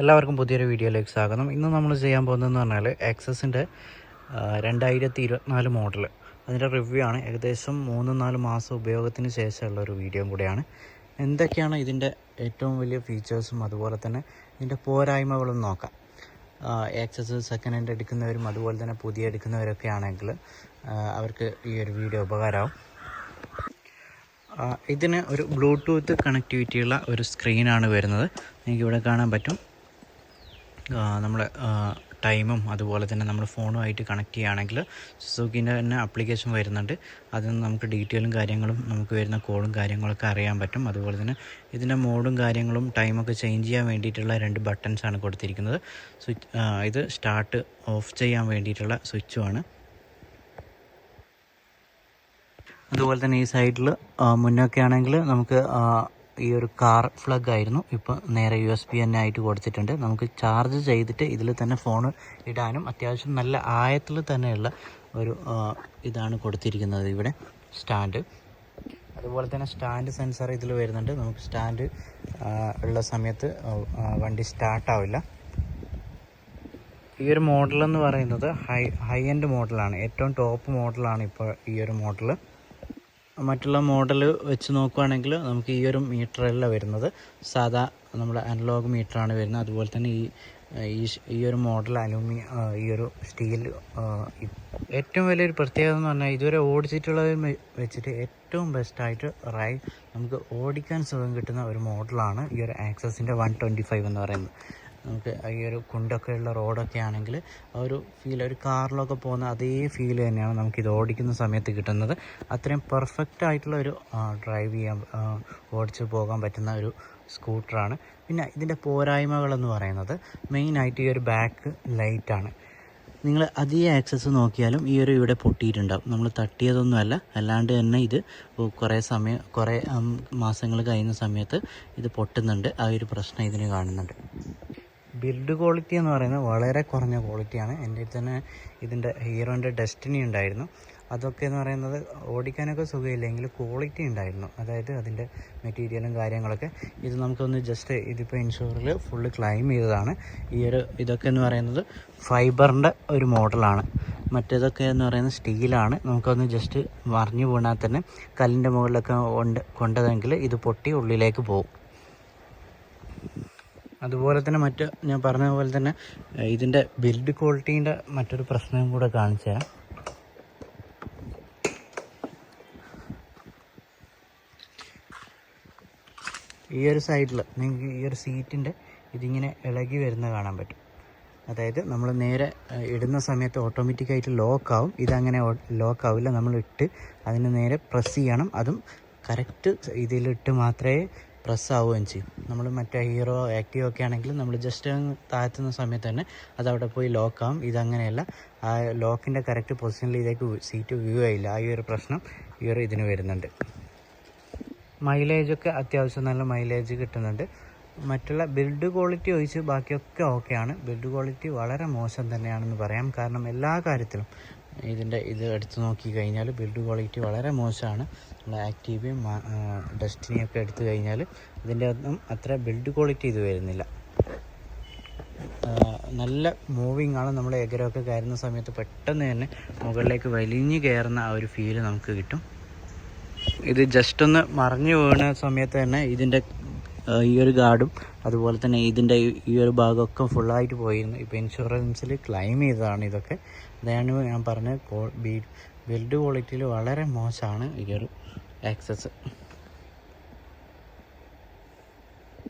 എല്ലാവർക്കും പുതിയൊരു വീഡിയോയിലേക്ക് സ്വാഗതം. ഇന്ന് നമ്മൾ ചെയ്യാൻ പോകുന്നതെന്ന് പറഞ്ഞാൽ എക്സസിന്റെ രണ്ടായിരത്തി ഇരുപത്തിനാല് മോഡൽ അതിന്റെ റിവ്യൂ ആണ്. ഏകദേശം മൂന്ന് നാല് മാസം ഉപയോഗത്തിന് ശേഷമുള്ള ഒരു വീഡിയോ കൂടെയാണ്. എന്തൊക്കെയാണ് ഇതിന്റെ ഏറ്റവും വലിയ ഫീച്ചേഴ്സും അതുപോലെ തന്നെ ഇതിന്റെ പോരായ്മകളും നോക്കാം. എക്സസ് സെക്കൻഡ് ഹാൻഡ് എടുക്കുന്നവരും അതുപോലെ തന്നെ പുതിയ എടുക്കുന്നവരൊക്കെ ആണെങ്കിൽ അവർക്ക് ഈ ഒരു വീഡിയോ ഉപകാരമാവും. ഇതിന് ഒരു ബ്ലൂടൂത്ത് കണക്ടിവിറ്റിയുള്ള ഒരു സ്ക്രീനാണ് വരുന്നത്. നിങ്ങൾക്ക് ഇവിടെ കാണാൻ പറ്റും. നമ്മൾ ടൈമും അതുപോലെ തന്നെ നമ്മുടെ ഫോണുമായിട്ട് കണക്ട് ചെയ്യുകയാണെങ്കിൽ സുസുക്കിന്റെ തന്നെ ആപ്ലിക്കേഷൻ വരുന്നുണ്ട്. അതിൽ നിന്ന് നമുക്ക് ഡീറ്റെയിലും കാര്യങ്ങളും നമുക്ക് വരുന്ന കോളും കാര്യങ്ങളൊക്കെ അറിയാൻ പറ്റും. അതുപോലെ തന്നെ ഇതിന്റെ മോഡും കാര്യങ്ങളും ടൈമൊക്കെ ചേഞ്ച് ചെയ്യാൻ വേണ്ടിയിട്ടുള്ള രണ്ട് ബട്ടൺസാണ് കൊടുത്തിരിക്കുന്നത്. സ്വിച്ച് ഇത് സ്റ്റാർട്ട് ഓഫ് ചെയ്യാൻ വേണ്ടിയിട്ടുള്ള സ്വിച്ചുമാണ് അതുപോലെ തന്നെ ഈ സൈഡിൽ മുന്നൊക്കെ ആണെങ്കിൽ നമുക്ക് ഈ ഒരു കാർ ഫ്ലഗ് ആയിരുന്നു. ഇപ്പോൾ നേരെ യു എസ് ബി തന്നെ ആയിട്ട് കൊടുത്തിട്ടുണ്ട്. നമുക്ക് ചാർജ് ചെയ്തിട്ട് ഇതിൽ തന്നെ ഫോൺ ഇടാനും അത്യാവശ്യം നല്ല ആയത്തിൽ തന്നെയുള്ള ഒരു ഇതാണ് കൊടുത്തിരിക്കുന്നത് ഇവിടെ സ്റ്റാൻഡ് അതുപോലെ തന്നെ സ്റ്റാൻഡ് സെൻസർ ഇതിൽ വരുന്നുണ്ട്. നമുക്ക് സ്റ്റാൻഡ് ഉള്ള സമയത്ത് വണ്ടി സ്റ്റാർട്ടാവില്ല ഈ ഒരു മോഡൽ എന്ന് പറയുന്നത് ഹൈ ഹൈ എൻഡ് മോഡലാണ് ഏറ്റവും ടോപ്പ് മോഡലാണ് ഇപ്പോൾ ഈ ഒരു മോഡൽ മറ്റുള്ള മോഡൽ വെച്ച് നോക്കുകയാണെങ്കിൽ നമുക്ക് ഈ ഒരു മീറ്ററല്ല വരുന്നത്. സാധാ നമ്മുടെ അനലോഗ് മീറ്ററാണ് വരുന്നത്. അതുപോലെ തന്നെ ഈ ഈ ഒരു മോഡൽ അലൂമി ഈ ഒരു സ്റ്റീൽ ഏറ്റവും വലിയൊരു പ്രത്യേകത എന്ന് പറഞ്ഞാൽ ഇതുവരെ ഓടിച്ചിട്ടുള്ളതിൽ വെച്ചിട്ട് ഏറ്റവും ബെസ്റ്റായിട്ട് റൈ നമുക്ക് ഓടിക്കാൻ സുഖം കിട്ടുന്ന ഒരു മോഡലാണ് ഈ ഒരു ആക്സസിന്റെ വൺ ട്വന്റി ഫൈവ് എന്ന് പറയുന്നത്. നമുക്ക് ഈ ഒരു കുണ്ടൊക്കെ ഉള്ള റോഡൊക്കെ ആണെങ്കിൽ ആ ഒരു ഫീൽ ഒരു കാറിലൊക്കെ പോകുന്ന അതേ ഫീൽ തന്നെയാണ് നമുക്കിത് ഓടിക്കുന്ന സമയത്ത് കിട്ടുന്നത്. അത്രയും പെർഫെക്റ്റ് ആയിട്ടുള്ള ഒരു ഡ്രൈവ് ചെയ്യാൻ ഓടിച്ച് പോകാൻ പറ്റുന്ന ഒരു സ്കൂട്ടറാണ് പിന്നെ ഇതിന്റെ പോരായ്മകളെന്ന് പറയുന്നത് മെയിനായിട്ട് ഈ ഒരു ബാക്ക് ലൈറ്റാണ് നിങ്ങൾ അതേ ആക്സസ് നോക്കിയാലും ഈ ഒരു ഇവിടെ പൊട്ടിയിട്ടുണ്ടാവും. നമ്മൾ തട്ടിയതൊന്നുമല്ല അല്ലാണ്ട് തന്നെ ഇത് കുറേ സമയം കുറേ മാസങ്ങൾ കഴിയുന്ന സമയത്ത് ഇത് പൊട്ടുന്നുണ്ട്. ആ ഒരു പ്രശ്നം ഇതിന് കാണുന്നുണ്ട്. ബിൽഡ് ക്വാളിറ്റി എന്ന് പറയുന്നത് വളരെ കുറഞ്ഞ ക്വാളിറ്റിയാണ്. എന്റെ തന്നെ ഇതിന്റെ ഹീറോന്റെ ഡെസ്റ്റിനി ഉണ്ടായിരുന്നു. അതൊക്കെ എന്ന് പറയുന്നത് ഓടിക്കാനൊക്കെ സുഖമില്ലെങ്കിൽ ക്വാളിറ്റി ഉണ്ടായിരുന്നു. അതായത് അതിന്റെ മെറ്റീരിയലും കാര്യങ്ങളൊക്കെ ഇത് നമുക്കൊന്ന് ജസ്റ്റ് ഇതിപ്പോൾ ഇൻഷുറിൽ ഫുള്ള് ക്ലൈം ചെയ്തതാണ്. ഈ ഒരു ഇതൊക്കെ എന്ന് പറയുന്നത് ഫൈബറിന്റെ ഒരു മോഡലാണ് മറ്റേതൊക്കെ എന്ന് പറയുന്നത് സ്റ്റീലാണ് നമുക്കൊന്ന് ജസ്റ്റ് മറിഞ്ഞു വീണാൽ തന്നെ കല്ലിന്റെ മുകളിലൊക്കെ കൊണ്ട് കൊണ്ടതെങ്കിൽ ഇത് പൊട്ടി ഉള്ളിലേക്ക് പോകും. അതുപോലെ തന്നെ മറ്റ് ഞാൻ പറഞ്ഞ പോലെ തന്നെ ഇതിന്റെ ബിൽഡ് ക്വാളിറ്റീന്റെ മറ്റൊരു പ്രശ്നവും കൂടെ കാണിച്ചു തരാം. ഈ ഒരു സൈഡിൽ നിങ്ങൾക്ക് ഈ ഒരു സീറ്റിന്റെ ഇതിങ്ങനെ ഇളകി വരുന്ന കാണാൻ പറ്റും. അതായത് നമ്മൾ നേരെ ഇടുന്ന സമയത്ത് ഓട്ടോമാറ്റിക്കായിട്ട് ലോക്ക് ആവും. ഇതങ്ങനെ ലോക്ക് ആവില്ല. നമ്മൾ ഇട്ട് അതിന് നേരെ പ്രസ് ചെയ്യണം. അതും കറക്റ്റ് ഇതിലിട്ട് മാത്രമേ പ്രസ് ആവുകയും ചെയ്യും. നമ്മൾ മറ്റേ ഹീറോ ആക്റ്റീവ് ഒക്കെ ആണെങ്കിൽ നമ്മൾ ജസ്റ്റ് താഴ്ത്തുന്ന സമയത്ത് തന്നെ അത് അവിടെ പോയി ലോക്ക് ആവും. ഇതങ്ങനെയല്ല. ആ ലോക്കിന്റെ കറക്റ്റ് പൊസിഷനിൽ ഇതേക്ക് സീറ്റ് വ്യൂ ആയില്ല ആ ഒരു പ്രശ്നം ഈ ഒരു ഇതിന് വരുന്നുണ്ട്. മൈലേജൊക്കെ അത്യാവശ്യം നല്ല മൈലേജ് കിട്ടുന്നുണ്ട്. മറ്റുള്ള ബിൽഡ് ക്വാളിറ്റി ഒഴിച്ച് ബാക്കിയൊക്കെ ഓക്കെയാണ് ബിൽഡ് ക്വാളിറ്റി വളരെ മോശം തന്നെയാണെന്ന് പറയാം. കാരണം എല്ലാ കാര്യത്തിലും ഇതിന്റെ ഇത് എടുത്തു നോക്കി കഴിഞ്ഞാൽ ബിൽഡ് ക്വാളിറ്റി വളരെ മോശമാണ്. നമ്മൾ ആക്റ്റീവയും ഡസ്റ്റിനെയൊക്കെ എടുത്തു കഴിഞ്ഞാൽ ഇതിന്റെ ഒന്നും അത്ര ബിൽഡ് ക്വാളിറ്റി ഇത് വരുന്നില്ല. നല്ല മൂവിങ് ആണ്. നമ്മൾ എഗരമൊക്കെ കയറുന്ന സമയത്ത് പെട്ടെന്ന് തന്നെ മുകളിലേക്ക് വലിഞ്ഞു കയറുന്ന ആ ഒരു ഫീൽ നമുക്ക് കിട്ടും. ഇത് ജസ്റ്റ് ഒന്ന് മറിഞ്ഞു വീണ സമയത്ത് തന്നെ ഇതിന്റെ ഈ ഒരു ഗാർഡും അതുപോലെ തന്നെ ഇതിന്റെ ഈ- ഒരു ഭാഗമൊക്കെ ഫുള്ളായിട്ട് പോയിരുന്നു. ഇപ്പോൾ ഇൻഷുറൻസിൽ ക്ലെയിം ചെയ്തതാണ് ഇതൊക്കെ. അതാണ് ഞാൻ പറഞ്ഞ ബിൽഡ് ക്വാളിറ്റിയിൽ വളരെ മോശമാണ് ഈ ഒരു ആക്സസ്